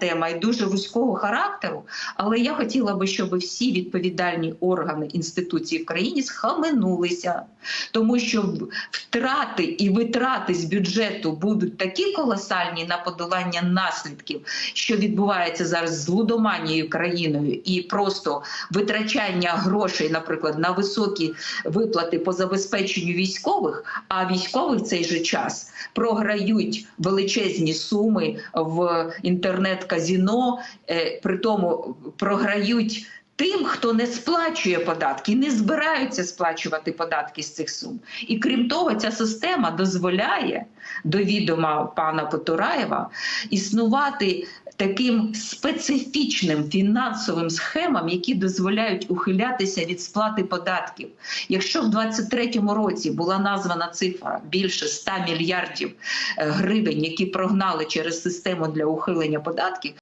тема і дуже вузького характеру. Але я хотіла би, щоб всі відповідальні органи інституції в країні схаменулися, тому що втрати і витрати з бюджету будуть такі колосальні на подолання наслідків, що відбувається зараз з лудоманією країною, і просто витрачання грошей, наприклад, на високі виплати по забезпеченню військових. А військові в цей же час програють величезні суми в інтернет-казіно, е, при тому програють. Тим, хто не сплачує податки, не збираються сплачувати податки з цих сум. І крім того, ця система дозволяє до відома пана Потураєва існувати таким специфічним фінансовим схемам, які дозволяють ухилятися від сплати податків. Якщо в 2023 році була названа цифра більше 100 мільярдів е, гривень, які прогнали через систему для ухилення податків,